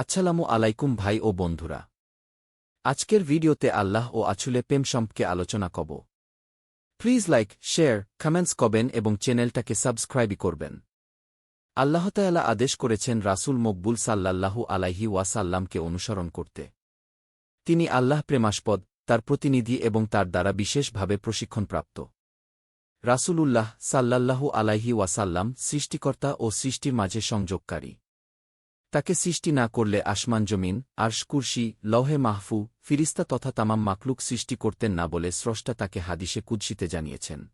আচ্ছালামু আলাইকুম ভাই ও বন্ধুরা। আজকের ভিডিওতে আল্লাহ ও আছুলে প্রেম সম্পর্কে আলোচনা কব প্লিজ লাইক, শেয়ার, কমেন্টস কবেন এবং চ্যানেলটাকে সাবস্ক্রাইবই করবেন। আল্লাহতায়ালা আদেশ করেছেন রাসূল মকবুল সাল্লাল্লাহু আলাইহি ওয়াসাল্লামকে অনুসরণ করতে। তিনি আল্লাহ প্রেমাস্পদ, তার প্রতিনিধি এবং তার দ্বারা বিশেষভাবে প্রশিক্ষণপ্রাপ্ত। রাসূলুল্লাহ সাল্লাল্লাহু আলাইহি ওয়াসাল্লাম সৃষ্টিকর্তা ও সৃষ্টির মাঝে সংযোগকারী। তাকে সৃষ্টি না করলে আসমান জমিন, আর্শ লহে মাহফু, ফিরিস্তা তথা তামাম মাকলুক সৃষ্টি করতেন না বলে স্রষ্টা তাকে হাদিসে কুদ্সিতে জানিয়েছেন।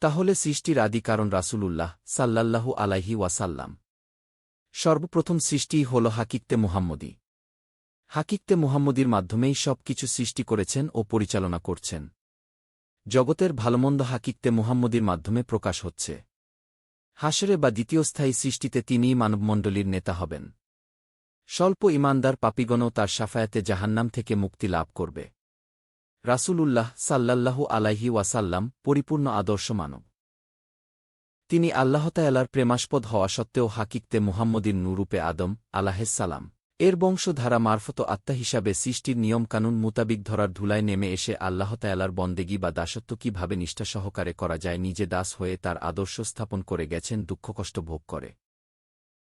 তাহলে সৃষ্টির আদি কারণ রাসূলুল্লাহ সাল্লাল্লাহু আলাইহি ওয়াসাল্লাম। সর্বপ্রথম সৃষ্টিই হল হাকিকতে মুহাম্মদী। হাকিকতে মুহাম্মদীর মাধ্যমেই সব কিছু সৃষ্টি করেছেন ও পরিচালনা করছেন। জগতের ভালোমন্দ হাকিকতে মুহাম্মদীর মাধ্যমে প্রকাশ হচ্ছে। হাসরে বা দ্বিতীয় স্থায়ী সৃষ্টিতে তিনিই মানবমণ্ডলীর নেতা হবেন। স্বল্প ইমানদার পাপিগণও তার সাফায়াতে জাহান্নাম থেকে মুক্তি লাভ করবে। রাসূলুল্লাহ সাল্লাল্লাহু আলাইহি ওয়াসাল্লাম পরিপূর্ণ আদর্শ মানব। তিনি আল্লাহতায়ালার প্রেমাস্পদ হওয়া সত্ত্বেও হাকিকতে মুহাম্মদিন নুরূপে আদম আলাহেসালাম এর বংশধারা মারফত আত্মা হিসাবে সৃষ্টির নিয়মকানুন মোতাবিক ধরার ধুলায় নেমে এসে আল্লাহতায়ালার বন্দেগী বা দাসত্ব কীভাবে নিষ্ঠা সহকারে করা যায়, নিজে দাস হয়ে তার আদর্শ স্থাপন করে গেছেন দুঃখকষ্ট ভোগ করে।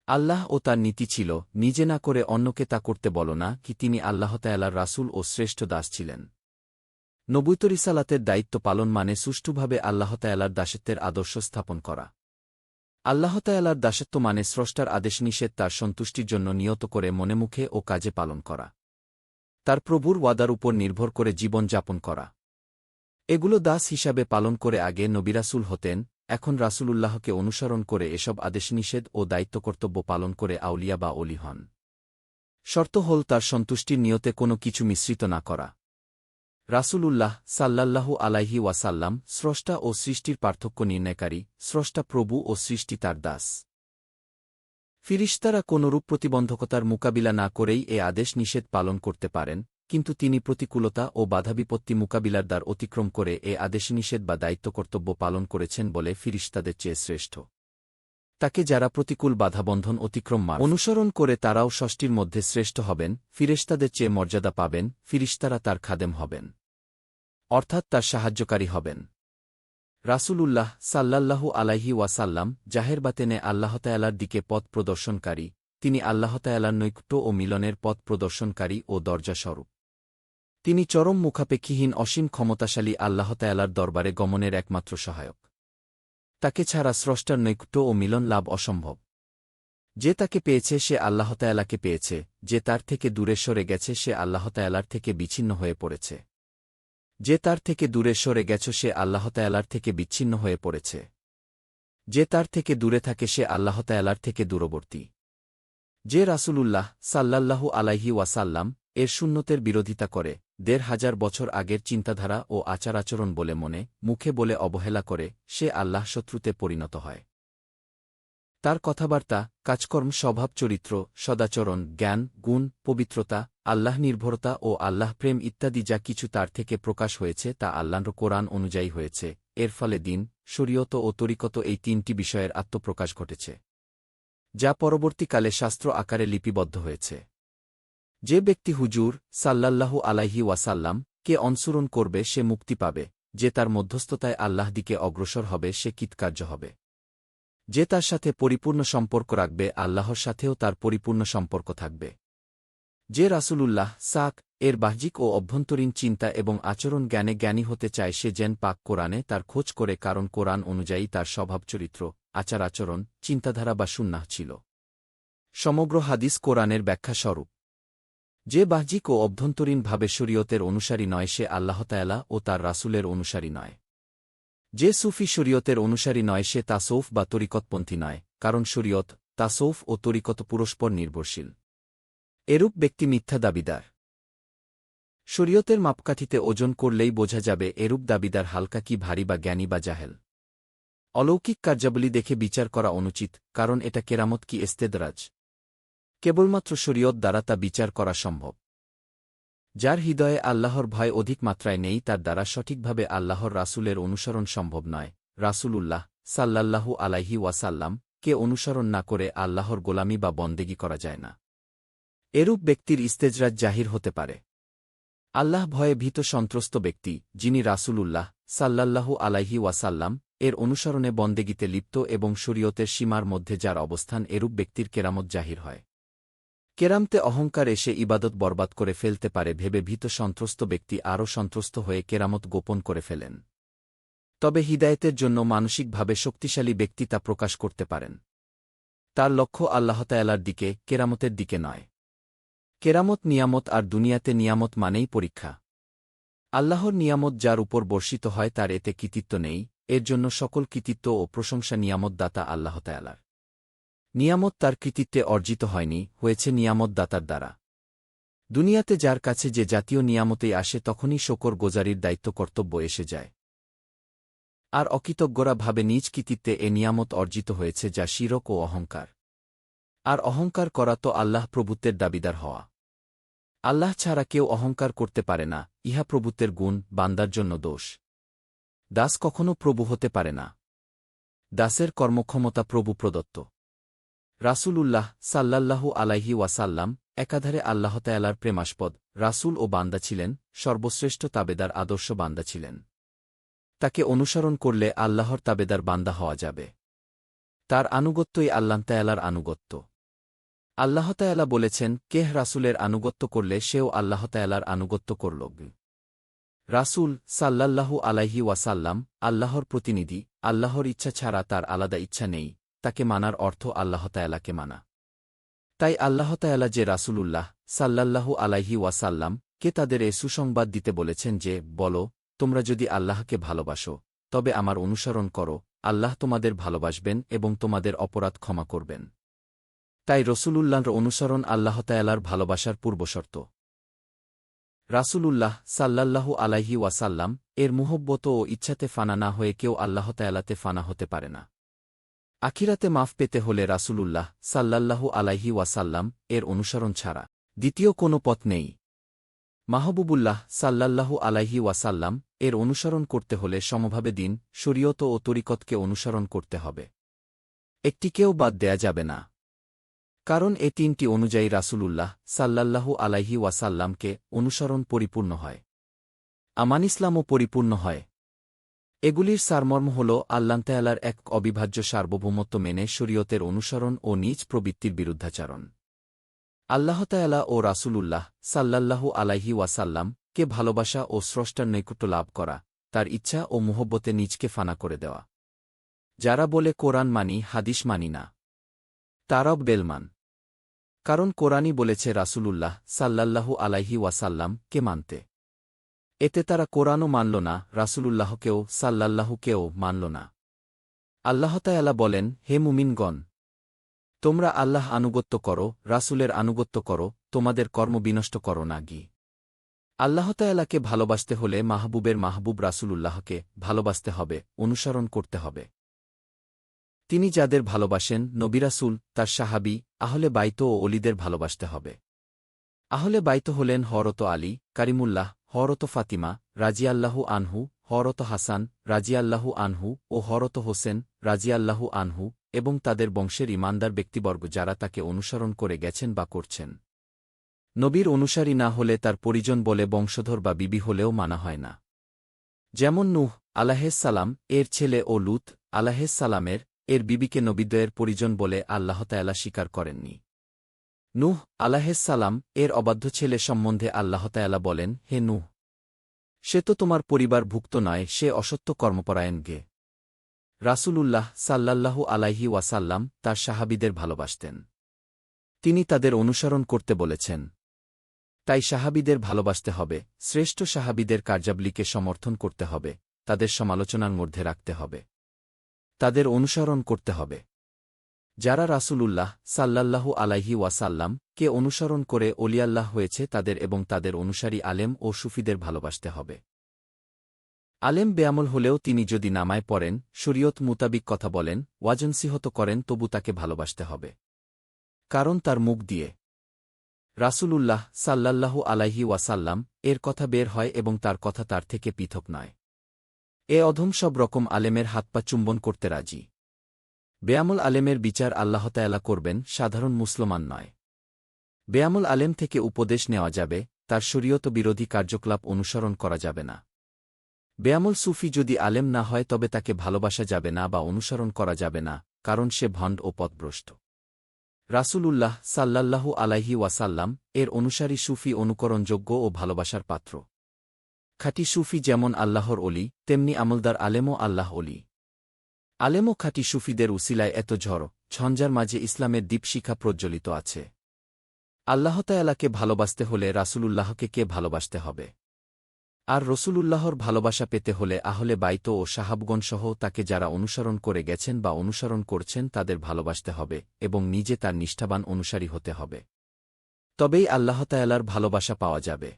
আল্লাহ ও তার নীতি ছিল, নিজে না করে অন্যকে তা করতে বল না, কি তিনি আল্লাহতায়ালার রাসূল ও শ্রেষ্ঠ দাস ছিলেন। নবুতরিসালাতের দায়িত্ব পালন মানে সুষ্ঠুভাবে আল্লাহতায়ালার দাসত্বের আদর্শ স্থাপন করা। আল্লাহতায়ালার দাসত্ব মানে স্রষ্টার আদেশ নিষেধ তার সন্তুষ্টির জন্য নিয়ত করে মনে মুখে ও কাজে পালন করা। তার প্রভুর ওয়াদার উপর নির্ভর করে জীবন যাপন করা। এগুলো দাস হিসাবে পালন করে আগে নবিরাসুল হতেন, এখন রাসূলুল্লাহকে অনুসরণ করে এসব আদেশ নিষেধ ও দায়িত্ব কর্তব্য পালন করে আউলিয়া বা অলি হন। শর্ত হল তার সন্তুষ্টির নিয়তে কোনো কিছু মিশ্রিত না করা। রাসূলুল্লাহ সাল্লাল্লাহু আলাইহি ওয়াসাল্লাম স্রষ্টা ও সৃষ্টির পার্থক্য নির্ণয়কারী, স্রষ্টা প্রভু ও সৃষ্টি তার দাস। ফিরিস্তারা কোনরূপ প্রতিবন্ধকতার মোকাবিলা না করেই এ আদেশ নিষেধ পালন করতে পারেন, কিন্তু তিনি প্রতিকূলতা ও বাধাবিপত্তি মোকাবিলার দ্বার অতিক্রম করে এ আদেশ নিষেধ বা দায়িত্ব কর্তব্য পালন করেছেন বলে ফিরিস্তাদের চেয়ে শ্রেষ্ঠ। তাকে যারা প্রতিকূল বাধাবন্ধন অতিক্রম মার অনুসরণ করে তারাও ষষ্ঠীর মধ্যে শ্রেষ্ঠ হবেন, ফিরেস্তাদের চেয়ে মর্যাদা পাবেন, ফিরিস্তারা তার খাদেম হবেন। অর্থাৎ তার সাহায্যকারী হবেন। রাসূলুল্লাহ সাল্লাল্লাহু আলাইহি ওয়াসাল্লাম জাহের বাতেনে আল্লাহতায়ালার দিকে পথ প্রদর্শনকারী, তিনি আল্লাহতায়ালার নৈকট্য ও মিলনের পথ প্রদর্শনকারী ও দরজাস্বরূপ। তিনি চরম মুখাপেক্ষীহীন অসীম ক্ষমতাশালী আল্লাহতায়ালার দরবারে গমনের একমাত্র সহায়ক। তাকে ছাড়া স্রষ্টার নৈকট্য ও মিলন লাভ অসম্ভব। যে তাকে পেয়েছে সে আল্লাহতায়ালাকে পেয়েছে, যে তার থেকে দূরে সরে গেছে সে আল্লাহতায়ালার থেকে বিচ্ছিন্ন হয়ে পড়েছে। যে তার থেকে দূরে সরে গেছ সে আল্লাহতায়ালার থেকে বিচ্ছিন্ন হয়ে পড়েছে। যে তার থেকে দূরে থাকে সে আল্লাহতায়ালার থেকে দূরবর্তী। যে রাসূলুল্লাহ সাল্লাল্লাহু আলাইহি ওয়াসাল্লাম এর শূন্যতের বিরোধিতা করে, দেড় হাজার বছর আগের চিন্তাধারা ও আচার আচরণ বলে মনে, মুখে বলে অবহেলা করে, সে আল্লাহ শত্রুতে পরিণত হয়। তার কথাবার্তা, কাজকর্ম, স্বভাব, চরিত্র, সদাচরণ, জ্ঞান, গুণ, পবিত্রতা, আল্লাহ নির্ভরতা ও আল্লাহ প্রেম ইত্যাদি যা কিছু তার থেকে প্রকাশ হয়েছে তা আল্লাহর কোরআন অনুযায়ী হয়েছে। এর ফলে দিন, শরীয়ত ও তরিকত এই তিনটি বিষয়ের আত্মপ্রকাশ ঘটেছে, যা পরবর্তীকালে শাস্ত্র আকারে লিপিবদ্ধ হয়েছে। যে ব্যক্তি হুজুর সাল্লাল্লাহু আলাইহি ওয়াসাল্লাম কে অনুসরণ করবে সে মুক্তি পাবে, যে তার মধ্যস্থতায় আল্লাহ দিকে অগ্রসর হবে সে কৃতকার্য হবে। যে তার সাথে পরিপূর্ণ সম্পর্ক রাখবে, আল্লাহর সাথেও তার পরিপূর্ণ সম্পর্ক থাকবে। যে রাসূলুল্লাহ, সাক, এর বাহ্যিক ও অভ্যন্তরীণ চিন্তা এবং আচরণ জ্ঞানে জ্ঞানী হতে চায়, সে যেন পাক কোরআনে তার খোঁজ করে, কারণ কোরআন অনুযায়ী তার স্বভাব চরিত্র, আচার আচরণ, চিন্তাধারা বা সুন্নাহ ছিল। সমগ্র হাদিস কোরআনের ব্যাখ্যা স্বরূপ। যে বাহ্যিক ও অভ্যন্তরীণভাবে শরীয়তের অনুসারী নয়, সে আল্লাহতায়ালা ও তার রাসূলের অনুসারী নয়। যে সুফি শরীয়তের অনুসারী নয় সে তাসৌফ বা তরিকতপন্থী নয়, কারণ শরীয়ত, তাসৌফ ও তরিকত পুরস্পর নির্ভরশীল। এরূপ ব্যক্তি মিথ্যা দাবিদার। শরীয়তের মাপকাঠিতে ওজন করলেই বোঝা যাবে এরূপ দাবিদার হালকা কি ভারী বা জ্ঞানী বা জাহেল। অলৌকিক কার্যাবলী দেখে বিচার করা অনুচিত, কারণ এটা কেরামত কি এস্তেদরাজ। কেবলমাত্র শরীয়ত দ্বারা তা বিচার করা সম্ভব। যার হৃদয়ে আল্লাহর ভয় অধিক মাত্রায় নেই, তার দ্বারা সঠিকভাবে আল্লাহর রাসূলের অনুসরণ সম্ভব নয়। রাসূলুল্লাহ সাল্লাল্লাহু আলাইহি ওয়াসাল্লাম কে অনুসরণ না করে আল্লাহর গোলামি বা বন্দেগি করা যায় না। এরূপ ব্যক্তির ইস্তেজরাজ জাহির হতে পারে। আল্লাহ ভয়ে ভীত সন্ত্রস্ত ব্যক্তি, যিনি রাসূলুল্লাহ সাল্লাল্লাহু আলাইহি ওয়াসাল্লাম এর অনুসরণে বন্দেগিতে লিপ্ত এবং শরীয়তের সীমার মধ্যে যার অবস্থান এরূপ ব্যক্তির কেরামত জাহির হয়। কেরামতে অহংকার এসে ইবাদত বরবাদ করে ফেলতে পারে ভেবে ভীত সন্ত্রস্ত ব্যক্তি আরও সন্ত্রস্ত হয়ে কেরামত গোপন করে ফেলেন। তবে হিদায়তের জন্য মানসিকভাবে শক্তিশালী ব্যক্তি তা প্রকাশ করতে পারেন। তার লক্ষ্য আল্লাহতায়ালার দিকে, কেরামতের দিকে নয়। কেরামত নিয়ামত আর দুনিয়াতে নিয়ামত মানেই পরীক্ষা। আল্লাহর নিয়ামত যার উপর বর্ষিত হয় তার এতে কৃতিত্ব নেই, এর জন্য সকল কৃতিত্ব ও প্রশংসা নিয়ামত দাতা আল্লাহতায়ালার নিয়ামত তার কৃতিত্বে অর্জিত হয়নি, হয়েছে নিয়ামত দাতার দ্বারা। দুনিয়াতে যার কাছে যে জাতীয় নিয়ামতেই আসে, তখনই শকর গোজারির দায়িত্ব কর্তব্য এসে যায়। আর অকৃতজ্ঞরা ভাবে নিজ কৃতিত্বে এ নিয়ামত অর্জিত হয়েছে, যা শিরক ও অহংকার। আর অহংকার করা তো আল্লাহ প্রভুত্বের দাবিদার হওয়া। আল্লাহ ছাড়া কেউ অহংকার করতে পারে না, ইহা প্রভুত্বের গুণ, বান্দার জন্য দোষ। দাস কখনও প্রভু হতে পারে না। দাসের কর্মক্ষমতা প্রভু প্রদত্ত। রাসূলুল্লাহ সাল্লাল্লাহু আলাইহি ওয়াসাল্লাম একাধারে আল্লাহতায়ালার প্রেমাস্পদ, রাসূল ও বান্দা ছিলেন, সর্বশ্রেষ্ঠ তাবেদার আদর্শ বান্দা ছিলেন। তাকে অনুসরণ করলে আল্লাহর তাবেদার বান্দা হওয়া যাবে। তার আনুগত্যই আল্লাহতায়ালার আনুগত্য। আল্লাহতায়ালা বলেছেন, কেহ রাসূলের আনুগত্য করলে সেও আল্লাহতায়ালার আনুগত্য করল রাসূল সাল্লাল্লাহু আলাইহি ওয়াসাল্লাম আল্লাহর প্রতিনিধি, আল্লাহর ইচ্ছা ছাড়া তার আলাদা ইচ্ছা নেই। তাকে মানার অর্থ আল্লাহতায়ালাকে মানা। তাই আল্লাহতায়ালা যে রাসূলুল্লাহ সাল্লাল্লাহু আলাইহি ওয়াসাল্লাম কে তাদের এ সুসংবাদ দিতে বলেছেন যে, বলো, তোমরা যদি আল্লাহকে ভালোবাসো, তবে আমার অনুসরণ করো, আল্লাহ তোমাদের ভালোবাসবেন এবং তোমাদের অপরাধ ক্ষমা করবেন। তাই রসুলুল্লাহর অনুসরণ আল্লাহতায়ালার ভালোবাসার পূর্বশর্ত। রাসূলুল্লাহ সাল্লাল্লাহু আলাইহি ওয়াসাল্লাম এর মুহব্বত ও ইচ্ছাতে ফানা না হয়ে কেউ আল্লাহতায়ালাতে ফানা হতে পারে না। আখিরাতে মাফ পেতে হলে রাসূলুল্লাহ সাল্লাল্লাহু আলাইহি ওয়াসাল্লাম এর অনুসরণ ছাড়া দ্বিতীয় কোনো পথ নেই। মাহবুবুল্লাহ সাল্লাল্লাহু আলাইহি ওয়াসাল্লাম এর অনুসরণ করতে হলে সমভাবে দিন, শরীয়ত ও তরিকতকে অনুসরণ করতে হবে। একটিকেও বাদ দেয়া যাবে না। কারণ এ তিনটি অনুযায়ী রাসূলুল্লাহ সাল্লাল্লাহু আলাইহি ওয়াসাল্লামকে অনুসরণ পরিপূর্ণ হয়। আমান ইসলামও পরিপূর্ণ হয়। এগুলির সারমর্ম হল আল্লান্তায়ালার এক অবিভাজ্য সার্বভৌমত্ব মেনে শরীয়তের অনুসরণ ও নিজ প্রবৃত্তির বিরুদ্ধাচারণ। আল্লাহতায়ালা ও রাসূলুল্লাহ সাল্লাল্লাহু আলাইহি ওয়াসাল্লাম কে ভালোবাসা ও স্রষ্টার নৈকট্য লাভ করা, তার ইচ্ছা ও মুহব্বতে নিজকে ফানা করে দেওয়া। যারা বলে কোরআন মানি, হাদিস মানি না তারব বেলমান। কারণ কোরআনই বলেছে রাসূলুল্লাহ সাল্লাল্লাহু আলাইহি ওয়াসাল্লাম কে মানতে। এতে তারা কোরআনও মানল না, রাসূলুল্লাহকেও, সাল্লাল্লাহুকেও মানল না। আল্লাহতায়ালা বলেন, হে মুমিনগণ! তোমরা আল্লাহ আনুগত্য করো, রাসূলের আনুগত্য করো, তোমাদের কর্ম বিনষ্ট করো না গি। আল্লাহতায়ালাকে ভালোবাসতে হলে মাহবুবের মাহবুব রাসূলুল্লাহকে ভালোবাসতে হবে, অনুসরণ করতে হবে। তিনি যাদের ভালোবাসেন নবিরাসুল তার সাহাবি, আহলে বাইত ও অলিদের ভালোবাসতে হবে। আহলে বাইত হলেন হরত আলী, কারিমুল্লাহ, হরত ফাতিমা, রাজিয়াল্লাহু আনহু, হরত হাসান, রাজিয়াল্লাহু আনহু ও হরত হোসেন, রাজিয়াল্লাহু আনহু এবং তাদের বংশের ইমানদার ব্যক্তিবর্গ যারা তাকে অনুসরণ করে গেছেন বা করছেন। নবীর অনুসারী না হলে তার পরিজন বলে বংশধর বা বিবি হলেও মানা হয় না। যেমন নুহ আলাহেসালাম এর ছেলে ও লুত আলাহেসালামের এর বিবিকে নবিদ্বয়ের পরিজন বলে আল্লাহতায়ালা স্বীকার করেননি। নুহ আলাহেসালাম এর অবাধ্য ছেলে সম্বন্ধে আল্লাহতায়ালা বলেন, হে নুহ, সে তো তোমার পরিবার ভুক্ত নয়, সে অসত্য কর্মপরায়ণ গে রাসূলুল্লাহ সাল্লাল্লাহু আলাইহি ওয়াসাল্লাম তার সাহাবিদের ভালোবাসতেন। তিনি তাদের অনুসরণ করতে বলেছেন, তাই সাহাবিদের ভালোবাসতে হবে, শ্রেষ্ঠ সাহাবিদের কার্যাবলীকে সমর্থন করতে হবে, তাদের সমালোচনার মধ্যে রাখতে হবে, তাদের অনুসরণ করতে হবে। যারা রাসূলুল্লাহ সাল্লাল্লাহু আলাইহি ওয়াসাল্লাম কে অনুসরণ করে অলিয়াল্লাহ হয়েছে তাদের এবং তাদের অনুসারী আলেম ও সুফিদের ভালোবাসতে হবে। আলেম বেয়ামল হলেও তিনি যদি নামায় পড়েন, শরীয়ত মুতাবিক কথা বলেন ওয়াজনসিহত করেন, তবু তাকে ভালোবাসতে হবে। কারণ তার মুখ দিয়ে। রাসূলুল্লাহ সাল্লাল্লাহু আলাইহি ওয়াসাল্লাম এর কথা বের হয় এবং তার কথা তার থেকে পৃথক নয়। এ অধম সব রকম আলেমের হাতপা চুম্বন করতে রাজি। বেয়ামল আলেমের বিচার আল্লাহতায়ালা করবেন, সাধারণ মুসলমান নয়। বেয়ামুল আলেম থেকে উপদেশ নেওয়া যাবে, তার শরীয়ত বিরোধী কার্যকলাপ অনুসরণ করা যাবে না। বেয়ামুল সুফি যদি আলেম না হয়, তবে তাকে ভালোবাসা যাবে না বা অনুসরণ করা যাবে না, কারণ সে ভণ্ড ও পথভ্রষ্ট রাসূলুল্লাহ সাল্লাল্লাহু আলাইহি ওয়াসাল্লাম এর অনুসারী সুফি অনুকরণযোগ্য ও ভালোবাসার পাত্র। খাঁটি সুফি যেমন আল্লাহর অলি তেমনি আমলদার আলেমও আল্লাহ অলি আলেমও খাঁটি সুফিদের উসিলায় এত ঝড়, ঝঞ্ঝার মাঝে ইসলামের দীপশিখা প্রজ্বলিত আছে। আল্লাহতায়ালাকে ভালোবাসতে হলে রাসূলুল্লাহকে কে ভালোবাসতে হবে? আর রসুলুল্লাহর ভালোবাসা পেতে হলে আহলে বাইত ও সাহাবগণসহ তাকে যারা অনুসরণ করে গেছেন বা অনুসরণ করছেন তাদের ভালোবাসতে হবে এবং নিজে তার নিষ্ঠাবান অনুসারী হতে হবে। তবেই আল্লাহতায়ালার ভালোবাসা পাওয়া যাবে।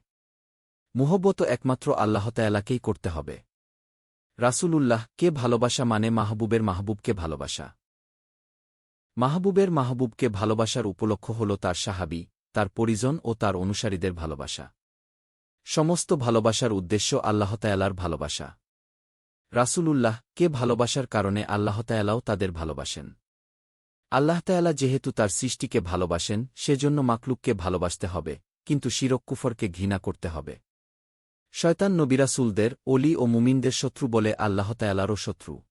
মুহব্বত একমাত্র আল্লাহতায়ালাকেই করতে হবে। রাসূলুল্লাহ, কে ভালোবাসা মানে মাহবুবের মাহবুবকে ভালোবাসা। মাহবুবের মাহবুবকে ভালোবাসার উপলক্ষ হল তার সাহাবি, তার পরিজন ও তার অনুসারীদের ভালোবাসা। সমস্ত ভালোবাসার উদ্দেশ্য আল্লাহতায়ালার ভালোবাসা। রাসূলুল্লাহ, কে ভালোবাসার কারণে আল্লাহতায়ালাও তাদের ভালোবাসেন। আল্লাহতায়ালা যেহেতু তার সৃষ্টিকে ভালোবাসেন, সেজন্য মাকলুককে ভালোবাসতে হবে, কিন্তু শিরক্কুফরকে ঘৃণা করতে হবে। শয়তান নবিরাসুলদের অলি ও মুমিনদের শত্রু বলে আল্লাহতায়ালারও শত্রু।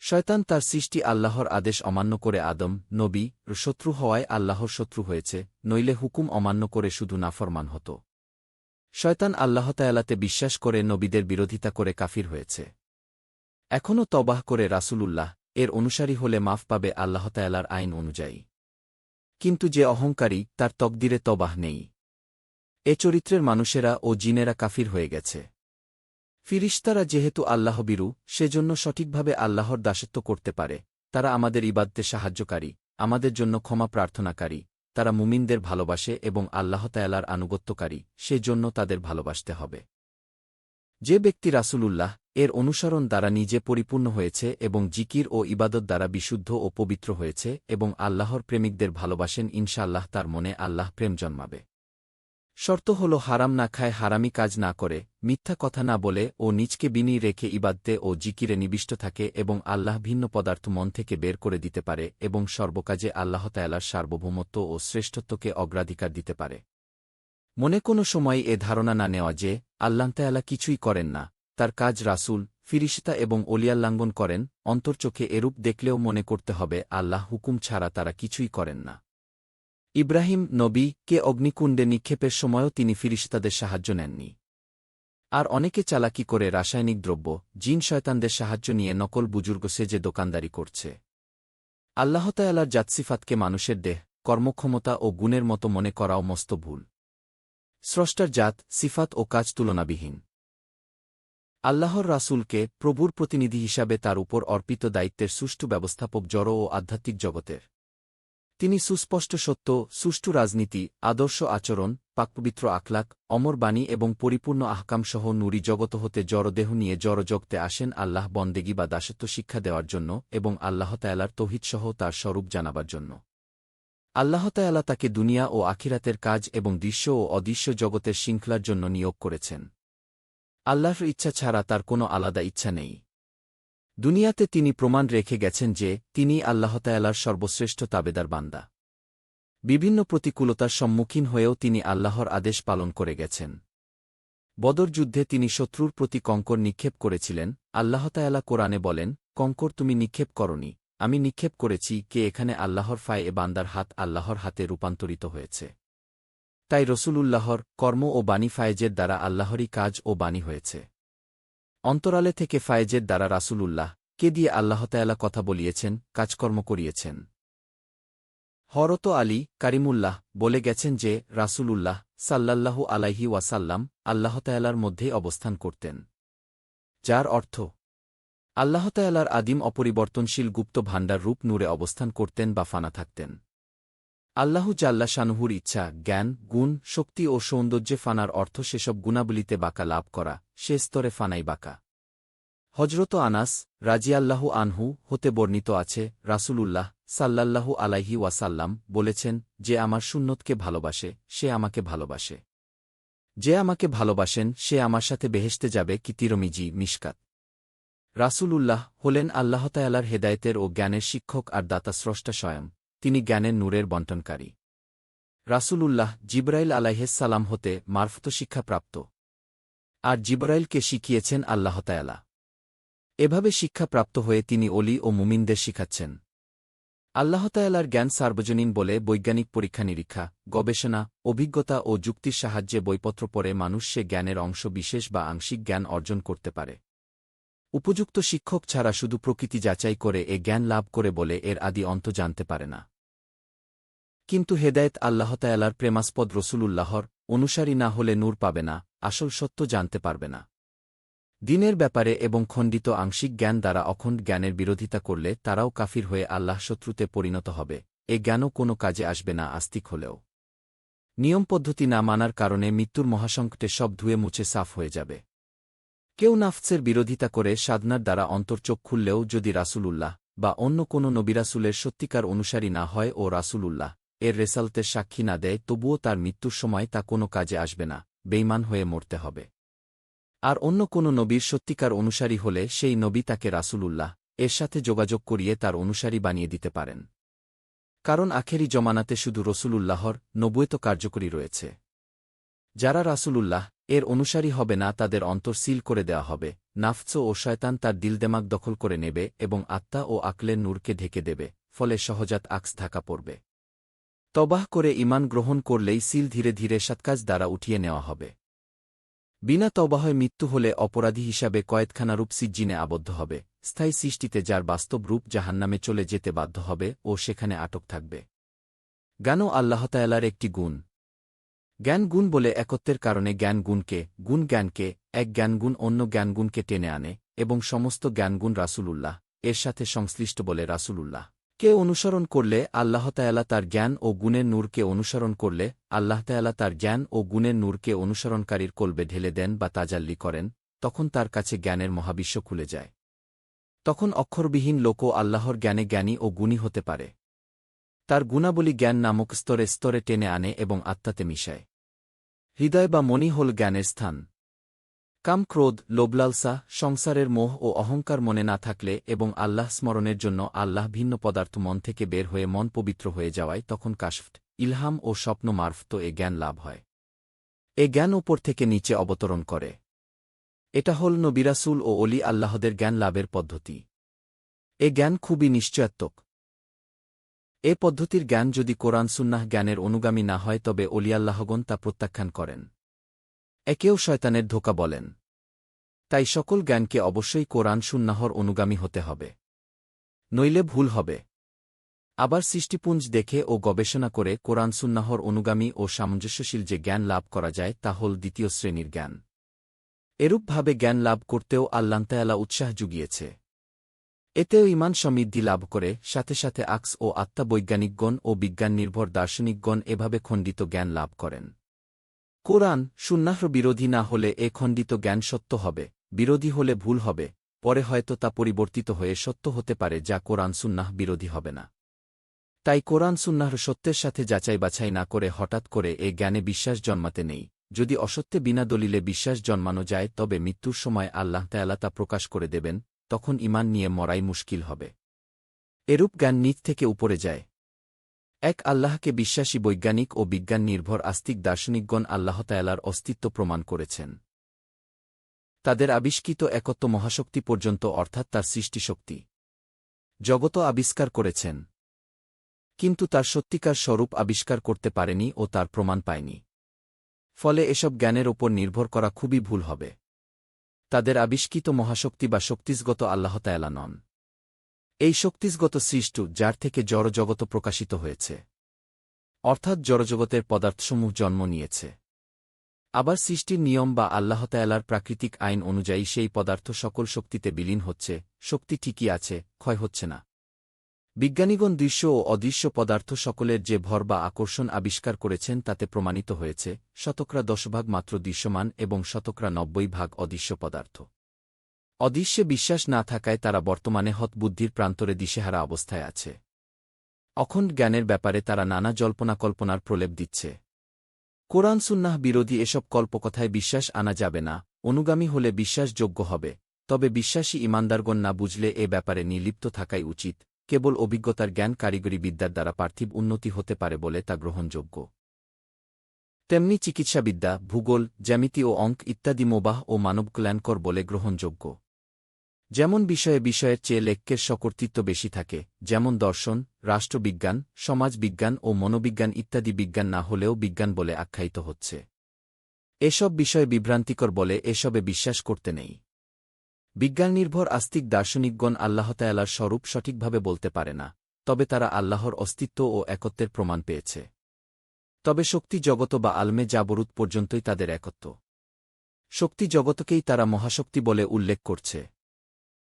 শয়তান তার সৃষ্টি আল্লাহর আদেশ অমান্য করে আদম, নবী, শত্রু হওয়ায় আল্লাহর শত্রু হয়েছে, নইলে হুকুম অমান্য করে শুধু নাফরমান হতো। শয়তান আল্লাহতায়ালাতে বিশ্বাস করে নবীদের বিরোধিতা করে কাফির হয়েছে। এখনও তবাহ করে রাসূলুল্লাহ, এর অনুসারী হলে মাফ পাবে আল্লাহতায়ালার আইন অনুযায়ী। কিন্তু যে অহংকারী, তার তকদিরে তবাহ নেই। এ চরিত্রের মানুষেরা ও জিনেরা কাফির হয়ে গেছে। ফিরিস্তারা যেহেতু আল্লাহ বিরু সেজন্য সঠিকভাবে আল্লাহর দাসত্ব করতে পারে। তারা আমাদের ইবাদতে সাহায্যকারী, আমাদের জন্য ক্ষমা প্রার্থনাকারী। তারা মুমিনদের ভালোবাসে এবং আল্লাহ তায়ালার আনুগত্যকারী, সেজন্য তাদের ভালোবাসতে হবে। যে ব্যক্তি রাসূলুল্লাহ, এর অনুসরণ দ্বারা নিজে পরিপূর্ণ হয়েছে এবং জিকির ও ইবাদত দ্বারা বিশুদ্ধ ও পবিত্র হয়েছে এবং আল্লাহর প্রেমিকদের ভালোবাসেন, ইনশাআল্লাহ তার মনে আল্লাহ প্রেম জন্মাবে। শর্ত হল হারাম না খায়, হারামি কাজ না করে, মিথ্যা কথা না বলে ও নিজকে বিনি রেখে ইবাদ্দে ও জিকিরে নিবিষ্ট থাকে এবং আল্লাহ ভিন্ন পদার্থ মন থেকে বের করে দিতে পারে এবং সর্বকাজে আল্লাহ তায়ালার সার্বভৌমত্ব ও শ্রেষ্ঠত্বকে অগ্রাধিকার দিতে পারে। মনে কোনো সময় এ ধারণা না নেওয়া যে আল্লাহতায়ালা কিছুই করেন না, তার কাজ রাসূল, ফিরিস্তা এবং অলিয়াল্লাঙ্গন করেন অন্তর্চোখে এরূপ দেখলেও মনে করতে হবে আল্লাহ হুকুম ছাড়া তারা কিছুই করেন না। ইব্রাহিম নবী কে অগ্নিকুণ্ডে নিক্ষেপের সময়ও তিনি ফিরিস্তাদের সাহায্য নেননি। আর অনেকে চালাকি করে রাসায়নিক দ্রব্য, জিন শয়তানদের সাহায্য নিয়ে নকল বুজুর্গ সেজে দোকানদারি করছে। আল্লাহতায়ালার জাতসিফাতকে মানুষের দেহ, কর্মক্ষমতা ও গুণের মতো মনে করাও মস্ত ভুল। স্রষ্টার জাত, সিফাত ও কাজ তুলনাবিহীন। আল্লাহর রাসূলকে প্রভুর প্রতিনিধি হিসাবে তার উপর অর্পিত দায়িত্বের সুষ্ঠু ব্যবস্থাপক জড় ও আধ্যাত্মিক জগতের তিনি সুস্পষ্ট সত্য, সুষ্ঠু রাজনীতি, আদর্শ আচরণ, পাকপবিত্র আখলাক, অমর বাণী এবং পরিপূর্ণ আহকামসহ নুরি জগত হতে জড়দেহ নিয়ে জড়জগতে আসেন আল্লাহ বন্দেগী বা দাসত্ব শিক্ষা দেওয়ার জন্য এবং আল্লাহতায়ালার তহিদসহ তার স্বরূপ জানাবার জন্য। আল্লাহতায়ালা তাকে দুনিয়া ও আখিরাতের কাজ এবং দৃশ্য ও অদৃশ্য জগতের শৃঙ্খলার জন্য নিয়োগ করেছেন। আল্লাহর ইচ্ছা ছাড়া তার কোনো আলাদা ইচ্ছা নেই। দুনিয়াতে তিনি প্রমাণ রেখে গেছেন যে তিনি আল্লাহতায়ালার সর্বশ্রেষ্ঠ তাবেদার বান্দা। বিভিন্ন প্রতিকূলতার সম্মুখীন হয়েও তিনি আল্লাহর আদেশ পালন করে গেছেন। বদর যুদ্ধে তিনি শত্রুর প্রতি কঙ্কর নিক্ষেপ করেছিলেন। আল্লাহতায়ালা কোরআনে বলেন, কঙ্কর, তুমি নিক্ষেপ করনি। আমি নিক্ষেপ করেছি কে এখানে আল্লাহর ফায় বান্দার হাত আল্লাহর হাতে রূপান্তরিত হয়েছে। তাই রসুলুল্লাহর কর্ম ও বাণী ফায়েজের দ্বারা আল্লাহরই কাজ ও বাণী হয়েছে। অন্তরালে থেকে ফায়েজের দ্বারা রাসূলুল্লাহ কে দিয়ে আল্লাহতায়ালা কথা বলিয়েছেন, কাজকর্ম করিয়েছেন। হরত আলী কারিমুল্লাহ বলে গেছেন যে, রাসূলুল্লাহ সাল্লাল্লাহু আলাইহি ওয়াসাল্লাম আল্লাহতায়ালার মধ্যেই অবস্থান করতেন। যার অর্থ আল্লাহতায়ালার আদিম অপরিবর্তনশীল গুপ্ত ভাণ্ডার রূপ নূরে অবস্থান করতেন বা ফানা থাকতেন। আল্লাহু জাল্লা শানুহুর ইচ্ছা, জ্ঞান, গুণ, শক্তি ও সৌন্দর্যে ফানার অর্থ সেসব গুণাবলিতে বাঁকা লাভ করা, সে স্তরে ফানাই বাঁকা। হজরত আনাস রাজিয়াল্লাহু আনহু হতে বর্ণিত আছে, রাসূলুল্লাহ সাল্লাল্লাহু আলাইহি ওয়াসাল্লাম বলেছেন, যে আমার সুন্নতকে ভালোবাসে, সে আমাকে ভালোবাসে। যে আমাকে ভালোবাসেন, সে আমার সাথে বেহেশতে যাবে, কি তিরমিজি, মিশকাত। রাসূলুল্লাহ হলেন আল্লাহতায়ালার হেদায়েতের ও জ্ঞানের শিক্ষক আর দাতা স্রষ্টা স্বয়ং। তিনি জ্ঞানের নূরের বন্টনকারী রাসূলুল্লাহ জিব্রাইল আলাইহিসসালাম হতে মারফত শিক্ষাপ্রাপ্ত আর জিব্রাইলকে শিখিয়েছেন আল্লাহ তায়ালা এভাবে শিক্ষাপ্রাপ্ত হয়ে তিনি অলি ও মুমিনদের শিখাচ্ছেন। আল্লাহতায়ালার জ্ঞান সার্বজনীন বলে বৈজ্ঞানিক পরীক্ষা নিরীক্ষা গবেষণা, অভিজ্ঞতা ও যুক্তির সাহায্যে বইপত্র পড়ে মানুষ সে জ্ঞানের অংশ বিশেষ বা আংশিক জ্ঞান অর্জন করতে পারে। উপযুক্ত শিক্ষক ছাড়া শুধু প্রকৃতি যাচাই করে এ জ্ঞান লাভ করে বলে এর আদি অন্ত জানতে পারে না। কিন্তু হেদায়েত আল্লাহতায়ালার প্রেমাস্পদ রসুলুল্লাহর অনুসারী না হলে নূর পাবে না, আসল সত্য জানতে পারবে না। দিনের ব্যাপারে এবং খণ্ডিত আংশিক জ্ঞান দ্বারা অখণ্ড জ্ঞানের বিরোধিতা করলে তারাও কাফির হয়ে আল্লাহ শত্রুতে পরিণত হবে, এ জ্ঞানও কোনো কাজে আসবে না আস্তিক হলেও। নিয়ম পদ্ধতি না মানার কারণে মৃত্যুর মহাসংকটে সব ধুয়ে মুছে সাফ হয়ে যাবে। কেউ নাফসের বিরোধিতা করে সাধনার দ্বারা অন্তর চোখ খুললেও যদি রাসূলুল্লাহ বা অন্য কোনো নবিরাসুলের সত্যিকার অনুসারী না হয় ও রাসূলুল্লাহ এর রেসাল্টের সাক্ষী না দেয়, তবুও তার মৃত্যুর সময় তা কোনো কাজে আসবে না বেইমান হয়ে মরতে হবে। আর অন্য কোনো নবীর সত্যিকার অনুসারী হলে সেই নবী তাকে রাসূলুল্লাহ, এর সাথে যোগাযোগ করিয়ে তার অনুসারী বানিয়ে দিতে পারেন। কারণ আখেরি জমানাতে শুধু রসুলুল্লাহর নবুয়ত কার্যকরী রয়েছে। যারা রাসূলুল্লাহ, এর অনুসারী হবে না, তাদের অন্তর সিল করে দেওয়া হবে, নাফস ও শয়তান তার দিলদেমাগ দখল করে নেবে এবং আত্মা ও আকলের নূরকে ঢেকে দেবে, ফলে সহজাত আক্স ঢাকা পড়বে। তবাহ করে ইমান গ্রহণ করলেই সিল ধীরে ধীরে সৎকাজ দ্বারা উঠিয়ে নেওয়া হবে। বিনা তবাহয় মৃত্যু হলে অপরাধী হিসাবে কয়েদখানারূপ সিজ্জিনে আবদ্ধ হবে, স্থায়ী সৃষ্টিতে যার বাস্তব রূপ জাহান্নামে চলে যেতে বাধ্য হবে ও সেখানে আটক থাকবে। জ্ঞানও আল্লাহতায়ালার একটি গুণ। জ্ঞান গুণ বলে একত্বের কারণে জ্ঞান গুণকে, গুণ জ্ঞানকে, এক জ্ঞানগুণ অন্য জ্ঞানগুণকে টেনে আনে এবং সমস্ত জ্ঞানগুণ রাসূলুল্লাহ, এর সাথে সংশ্লিষ্ট বলে রাসূলুল্লাহ। কে অনুসরণ করলে আল্লাহতায়ালা তার জ্ঞান ও গুণের নূরকে অনুসরণ করলে আল্লাহতায়ালা তার জ্ঞান ও গুণের নূরকে অনুসরণকারীর কলবে ঢেলে দেন বা তাজাল্লি করেন, তখন তার কাছে জ্ঞানের মহাবিশ্ব খুলে যায়। তখন অক্ষরবিহীন লোকও আল্লাহর জ্ঞানে জ্ঞানী ও গুণী হতে পারে। তার গুণাবলী জ্ঞান নামক স্তরে স্তরে টেনে আনে এবং আত্মাতে মিশায়। হৃদয় বা মনি হল জ্ঞানের স্থান। কাম ক্রোধ লোবলালসা সংসারের মোহ ও অহংকার মনে না থাকলে এবং আল্লাহ স্মরণের জন্য আল্লাহ ভিন্ন পদার্থ মন থেকে বের হয়ে মন পবিত্র হয়ে যাওয়ায় তখন কাশফট, ইলহাম ও স্বপ্ন মারফত এ জ্ঞান লাভ হয়। এ জ্ঞান ওপর থেকে নিচে অবতরণ করে। এটা হল নবিরাসুল ও অলি আল্লাহদের জ্ঞান লাভের পদ্ধতি। এ জ্ঞান খুবই নিশ্চয়াত্মক। এ পদ্ধতির জ্ঞান যদি কোরআন সুন্নাহ জ্ঞানের অনুগামী না হয় তবে অলিয়াল্লাহগণ তা প্রত্যাখ্যান করেন। একেও শয়তানের ধোকা বলেন। তাই সকল জ্ঞানকে অবশ্যই কোরআন সুন্নাহর অনুগামী হতে হবে। নইলে ভুল হবে। আবার সৃষ্টিপুঞ্জ দেখে ও গবেষণা করে কোরআন সুন্নাহর অনুগামী ও সামঞ্জস্যশীল যে জ্ঞান লাভ করা যায় তা হল দ্বিতীয় শ্রেণির জ্ঞান। এরূপভাবে জ্ঞান লাভ করতেও আল্লান্তায়ালা উৎসাহ জুগিয়েছে এতেও ইমান সমৃদ্ধি লাভ করে, সাথে সাথে আক্স ও আত্মা বৈজ্ঞানিকগণ ও বিজ্ঞান নির্ভর দার্শনিকগণ এভাবে খণ্ডিত জ্ঞান লাভ করেন। কোরআন সুন্নাহর বিরোধী না হলে এ খণ্ডিত জ্ঞান সত্য হবে, বিরোধী হলে ভুল হবে, পরে হয়তো তা পরিবর্তিত হয়ে সত্য হতে পারে যা কোরআন সুন্নাহ বিরোধী হবে না। তাই কোরআন সুন্নাহর সত্যের সাথে যাচাই বাছাই না করে হঠাৎ করে এ জ্ঞানে বিশ্বাস জন্মাতে নেই। যদি অসত্যে বিনা দলিলে বিশ্বাস জন্মানো যায় তবে মৃত্যুর সময় আল্লাহ তায়ালা তা প্রকাশ করে দেবেন, তখন ইমান নিয়ে মরাই মুশকিল হবে। এরূপ জ্ঞান নিজ থেকে উপরে যায়। এক আল্লাহকে বিশ্বাসী বৈজ্ঞানিক ও বিজ্ঞান নির্ভর আস্তিক দার্শনিকগণ আল্লাহতায়ালার অস্তিত্ব প্রমাণ করেছেন। তাদের আবিষ্কৃত একত্ব মহাশক্তি পর্যন্ত অর্থাৎ তার সৃষ্টিশক্তি। জগত আবিষ্কার করেছেন। কিন্তু তার সত্যিকার স্বরূপ আবিষ্কার করতে পারেনি ও তার প্রমাণ পায়নি। ফলে এসব জ্ঞানের ওপর নির্ভর করা খুবই ভুল হবে। তাদের আবিষ্কৃত মহাশক্তি বা শক্তিসগত আল্লাহতায়ালা নন। এই শক্তিসগত সৃষ্ট, যার থেকে জড়জগত প্রকাশিত হয়েছে। অর্থাৎ জড়জগতের পদার্থসমূহ জন্ম নিয়েছে। আবার সৃষ্টির নিয়ম বা আল্লাহতায়ালার প্রাকৃতিক আইন অনুযায়ী সেই পদার্থ সকল শক্তিতে বিলীন হচ্ছে, শক্তি ঠিকই আছে, ক্ষয় হচ্ছে না। বিজ্ঞানীগণ দৃশ্য ও অদৃশ্য পদার্থ সকলের যে ভর বা আকর্ষণ আবিষ্কার করেছেন তাতে প্রমাণিত হয়েছে, শতকরা দশভাগ মাত্র দৃশ্যমান এবং শতকরা নব্বই ভাগ অদৃশ্য পদার্থ। অদৃশ্যে বিশ্বাস না থাকায় তারা বর্তমানে হতবুদ্ধির প্রান্তরে দিশেহারা অবস্থায় আছে। অখণ্ড জ্ঞানের ব্যাপারে তারা নানা জল্পনা কল্পনার প্রলেপ দিচ্ছে। কোরআন সুন্নাহ বিরোধী এসব কল্পকথায় বিশ্বাস আনা যাবে না, অনুগামী হলে বিশ্বাসযোগ্য হবে, তবে বিশ্বাসী ইমানদারগণ না বুঝলে এ ব্যাপারে নির্লিপ্ত থাকাই উচিত, কেবল অভিজ্ঞতার জ্ঞান কারিগরি বিদ্যার দ্বারা পার্থিব উন্নতি হতে পারে বলে তা গ্রহণযোগ্য। তেমনি চিকিৎসাবিদ্যা, ভূগোল, জ্যামিতি ও অঙ্ক ইত্যাদি মোবাহ ও মানবকল্যাণকর বলে গ্রহণযোগ্য। যেমন বিষয়ে বিষয়ের চেয়ে লেখ্যের সকর্তৃত্ব বেশি থাকে, যেমন দর্শন, রাষ্ট্রবিজ্ঞান, সমাজবিজ্ঞান ও মনোবিজ্ঞান ইত্যাদি বিজ্ঞান না হলেও বিজ্ঞান বলে আখ্যায়িত হচ্ছে। এসব বিষয়ে বিভ্রান্তিকর বলে এসবে বিশ্বাস করতে নেই। বিজ্ঞাননির্ভর আস্তিক দার্শনিকগণ আল্লাহতায়ালার স্বরূপ সঠিকভাবে বলতে পারে না, তবে তারা আল্লাহর অস্তিত্ব ও একত্বের প্রমাণ পেয়েছে। তবে শক্তি জগত বা আলমে জাবরুত পর্যন্তই তাদের একত্ব। শক্তি জগতকেই তারা মহাশক্তি বলে উল্লেখ করছে।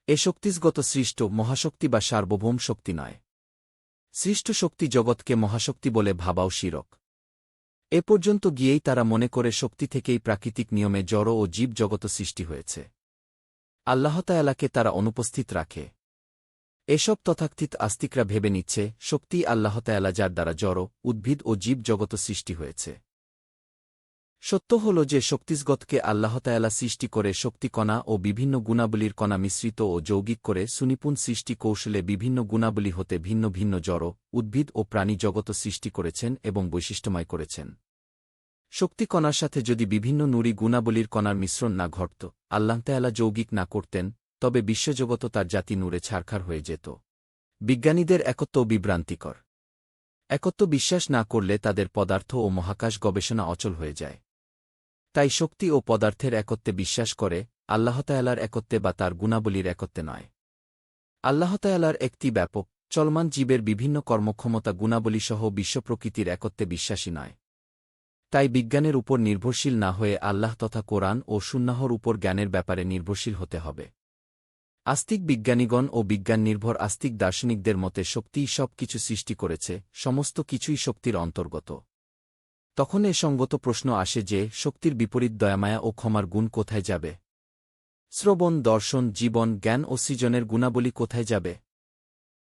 এ শক্তিসগত সৃষ্ট মহাশক্তি বা সার্বভৌম শক্তি নয়। সৃষ্ট শক্তি জগৎকে মহাশক্তি বলে ভাবাও শিরক। এ পর্যন্ত গিয়েই তারা মনে করে শক্তি থেকেই প্রাকৃতিক নিয়মে জড় ও জীব জগত সৃষ্টি হয়েছে। আল্লাহতায়ালাকে তারা অনুপস্থিত রাখে। এসব তথাকথিত আস্তিকরা ভেবে নিচ্ছে, শক্তি আল্লাহতায়ালা যার দ্বারা জড়, উদ্ভিদ ও জীব জগত সৃষ্টি হয়েছে। সত্য হল যে শক্তিসগতকে আল্লাহতায়ালা সৃষ্টি করে শক্তিকণা ও বিভিন্ন গুণাবলীর কণা মিশ্রিত ও যৌগিক করে সুনিপুণ সৃষ্টি কৌশলে বিভিন্ন গুণাবলী হতে ভিন্ন ভিন্ন জড়, উদ্ভিদ ও প্রাণী জগত সৃষ্টি করেছেন এবং বৈশিষ্ট্যময় করেছেন। শক্তিকণার সাথে যদি বিভিন্ন নুরি গুণাবলীর কণার মিশ্রণ না ঘটত আল্লাহতায়ালা যৌগিক না করতেন, তবে বিশ্বজগত তার জাতি নূরে ছারখার হয়ে যেত। বিজ্ঞানীদের একত্ব বিভ্রান্তিকর। একত্ব বিশ্বাস না করলে তাদের পদার্থ ও মহাকাশ গবেষণা অচল হয়ে যায়। তাই শক্তি ও পদার্থের একত্বে বিশ্বাস করে আল্লাহতায়ালার একত্বে বা তার গুণাবলীর একত্বে নয়। আল্লাহতায়ালার একটি ব্যাপক, চলমান জীবের বিভিন্ন কর্মক্ষমতা গুণাবলীসহ বিশ্বপ্রকৃতির একত্বে বিশ্বাসী নয়। তাই বিজ্ঞানের উপর নির্ভরশীল না হয়ে আল্লাহ তথা কোরআন ও সুন্নাহর উপর জ্ঞানের ব্যাপারে নির্ভরশীল হতে হবে। আস্তিক বিজ্ঞানীগণ ও বিজ্ঞান নির্ভর আস্তিক দার্শনিকদের মতে শক্তিই সব কিছু সৃষ্টি করেছে, সমস্ত কিছুই শক্তির অন্তর্গত। তখন এ সঙ্গত প্রশ্ন আসে যে, শক্তির বিপরীত দয়ামায়া ও ক্ষমার গুণ কোথায় যাবে? শ্রবণ, দর্শন, জীবন, জ্ঞান ও সৃজনের গুণাবলী কোথায় যাবে?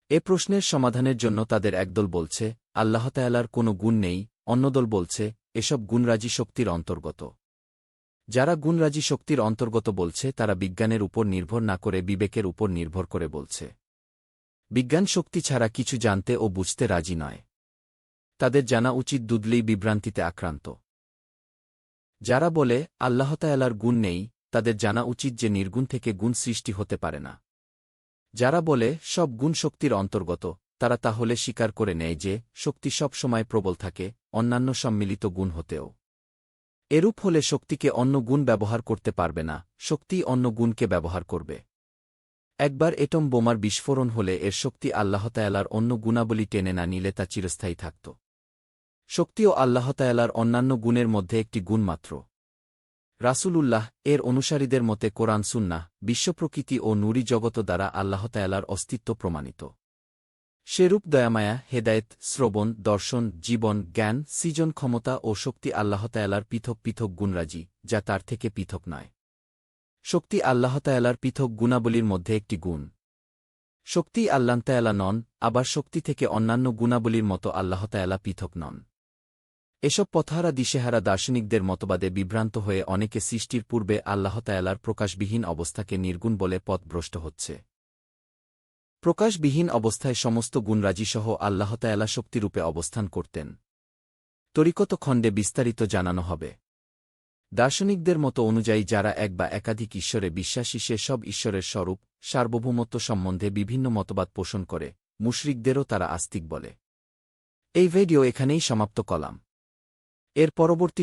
এ প্রশ্নের সমাধানের জন্য তাদের একদল বলছে আল্লাহতায়ালার কোনো গুণ নেই, অন্যদল বলছে, এসব গুণরাজি শক্তির অন্তর্গত। যারা গুণরাজি শক্তির অন্তর্গত বলছে, তারা বিজ্ঞানের উপর নির্ভর না করে বিবেকের উপর নির্ভর করে বলছে। বিজ্ঞান শক্তি ছাড়া কিছু জানতে ও বুঝতে রাজি নয়। তাদের জানা উচিত দুদলেই বিভ্রান্তিতে আক্রান্ত। যারা বলে আল্লাহতায়ালার গুণ নেই, তাদের জানা উচিত যে নির্গুণ থেকে গুণ সৃষ্টি হতে পারে না। যারা বলে, সব গুণ শক্তির অন্তর্গত, তারা তাহলে স্বীকার করে নেয় যে, শক্তি সব সময় প্রবল থাকে, অন্যান্য সম্মিলিত গুণ হতেও। এরূপ হলে শক্তিকে অন্য গুণ ব্যবহার করতে পারবে না, শক্তি অন্য গুণকে ব্যবহার করবে। একবার এটম বোমার বিস্ফোরণ হলে এর শক্তি আল্লাহতায়ালার অন্য গুণাবলী টেনে না নিলে তা চিরস্থায়ী থাকত। শক্তি ও আল্লাহতায়ালার অন্যান্য গুণের মধ্যে একটি গুণ মাত্র। রাসূলুল্লাহ এর অনুসারীদের মতে কোরআন সুন্না বিশ্বপ্রকৃতি ও নুরি জগত দ্বারা আল্লাহতায়ালার অস্তিত্ব প্রমাণিত। সেরূপ দয়ামায়া, হেদায়েত, শ্রবণ, দর্শন, জীবন, জ্ঞান, সৃজন ক্ষমতা ও শক্তি আল্লাহতায়ালার পৃথক পৃথক গুণরাজি, যা তার থেকে পৃথক নয়। শক্তি আল্লাহতায়ালার পৃথক গুণাবলীর মধ্যে একটি গুণ। শক্তি আল্লাহতায়ালা নন, আবার শক্তি থেকে অন্যান্য গুণাবলীর মতো আল্লাহতায়ালা পৃথক নন। এসব পথহারা দিশেহারা দার্শনিকদের মতবাদে বিভ্রান্ত হয়ে অনেকে সৃষ্টির পূর্বে আল্লাহতায়ালার প্রকাশবিহীন অবস্থাকে নির্গুণ বলে পথভ্রষ্ট হচ্ছে। প্রকাশবিহীন অবস্থায় সমস্ত গুণরাজিসহ আল্লাহতায়ালা শক্তিরূপে অবস্থান করতেন। তরিকত খণ্ডে বিস্তারিত জানানো হবে। দার্শনিকদের মতো অনুযায়ী যারা এক বা একাধিক ঈশ্বরে বিশ্বাসী, সে সব ঈশ্বরের স্বরূপ, সার্বভৌমত্ব সম্বন্ধে বিভিন্ন মতবাদ পোষণ করে, মুশরিকদেরও তারা আস্তিক বলে। এই ভিডিও এখানেই সমাপ্ত কলাম এর পরবর্তী